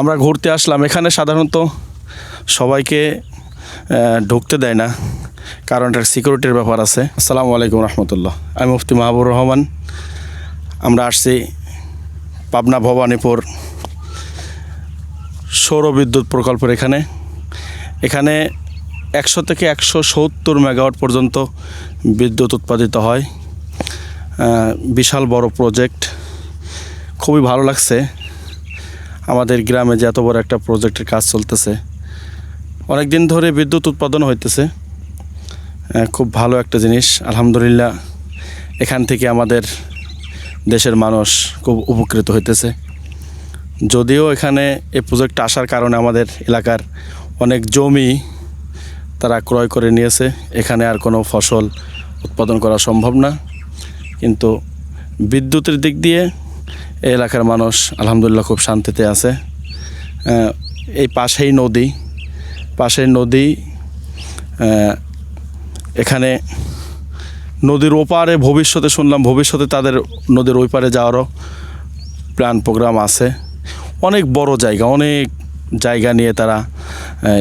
আমরা ঘুরতে আসলাম। এখানে সাধারণত সবাইকে ঢুকতে দেয় না। কারণ এটার সিকিউরিটির ব্যাপার আছে। আসসালামু আলাইকুম রহমতুল্লাহ। আমি মুফতি মাহবুর রহমান। আমরা আসছি পাবনা ভবানীপুর সৌর বিদ্যুৎ প্রকল্পের এখানে। এখানে একশো থেকে একশো সত্তর মেগাওয়াট পর্যন্ত বিদ্যুৎ উৎপাদিত হয়। বিশাল বড় প্রজেক্ট খুবই ভালো লাগছে। আমাদের গ্রামে যে এত বড় একটা প্রজেক্টের কাজ চলতেছে। অনেক দিন ধরে বিদ্যুৎ উৎপাদন হইতেছে। খুব ভালো একটা জিনিস। আলহামদুলিল্লাহ, এখান থেকে আমাদের দেশের মানুষ খুব উপকৃত হইতেছে। যদিও এখানে এই প্রজেক্ট আসার কারণে আমাদের এলাকার অনেক জমি তারা ক্রয় করে নিয়েছে। এখানে আর কোনো ফসল উৎপাদন করা সম্ভব না। কিন্তু বিদ্যুতের দিক দিয়ে এলাকার মানুষ আলহামদুলিল্লাহ খুব শান্তিতে আছে। এই পাশেই নদী। পাশের নদী এখানে নদীর ওপারে ভবিষ্যতে শুনলাম, ভবিষ্যতে তাদের নদীর ওই পারে যাওয়ারও প্ল্যান প্রোগ্রাম আছে। অনেক বড় জায়গা, অনেক জায়গা নিয়ে তারা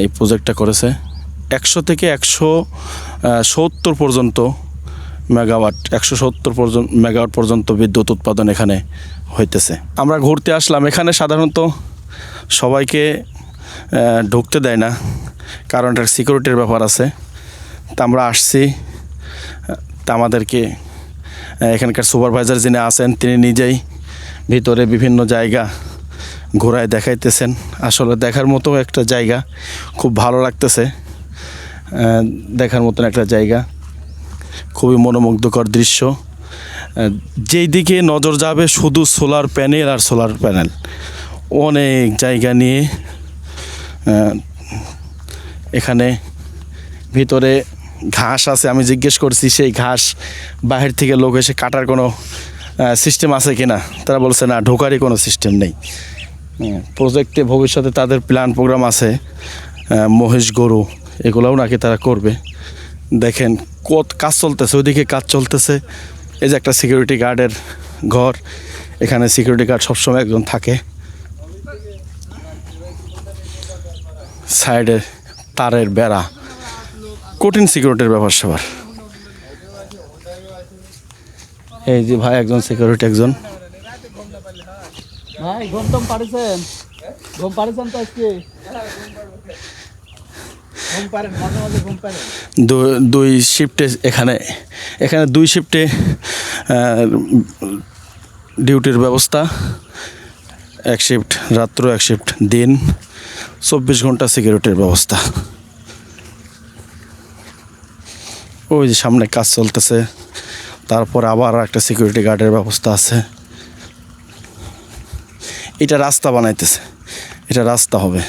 এই প্রজেক্টটা করেছে। একশো থেকে একশো সত্তর পর্যন্ত মেগাওয়াট, একশো সত্তর পর্যন্ত, মেগাওয়াট পর্যন্ত বিদ্যুৎ উৎপাদন এখানে হইতেছে। আমরা ঘুরতে আসলাম। এখানে সাধারণত সবাইকে ঢুকতে দেয় না, কারণ এটার সিকিউরিটির ব্যাপার আছে। তা আমরা আসছি। তা আমাদেরকে এখানকার সুপারভাইজার যিনি আছেন, তিনি নিজেই ভিতরে বিভিন্ন জায়গা ঘোরায় দেখাইতেছেন। আসলে দেখার মতো একটা জায়গা, খুব ভালো লাগতেছে। দেখার মতন একটা জায়গা। খুবই মনোমুগ্ধকর দৃশ্য। যেই দিকে নজর যাবে শুধু সোলার প্যানেল আর সোলার প্যানেল। অনেক জায়গা নিয়ে এখানে ভিতরে ঘাস আছে, আমি জিজ্ঞেস করছি সেই ঘাস বাহির থেকে লোক এসে কাটার কোনো সিস্টেম আছে কি না তারা বলছে, না, ঢোকারই কোনো সিস্টেম নেই। প্রজেক্টে ভবিষ্যতে তাদের প্ল্যান প্রোগ্রাম আছে মহেশ গরু, এগুলোও নাকি তারা করবে। দেখেন কত কাজ চলতেছে, ওইদিকে কাজ চলতেছে। এই যে একটা সিকিউরিটি গার্ডের ঘর, এখানে সিকিউরিটি গার্ড সবসময় একজন থাকে। সাইডে তারের বেড়া। কঠিন সিকিউরিটির ব্যাপার স্যাপার। এই যে ভাই একজন সিকিউরিটি একজন। ভাই, ঘুম টম পাড়েছেন? ঘুম পাড়েছেন তো আজকে? দুই শিফটে এখানে এখানে দুই শিফটে ডিউটির ব্যবস্থা, এক শিফট রাত্র এক শিফট দিন চব্বিশ ঘণ্টা সিকিউরিটির ব্যবস্থা। ওই যে সামনে কাজ চলতেছে, তারপর আবার একটা সিকিউরিটি গার্ডের ব্যবস্থা আছে। এটা রাস্তা বানাইতেছে, এটা রাস্তা হবে।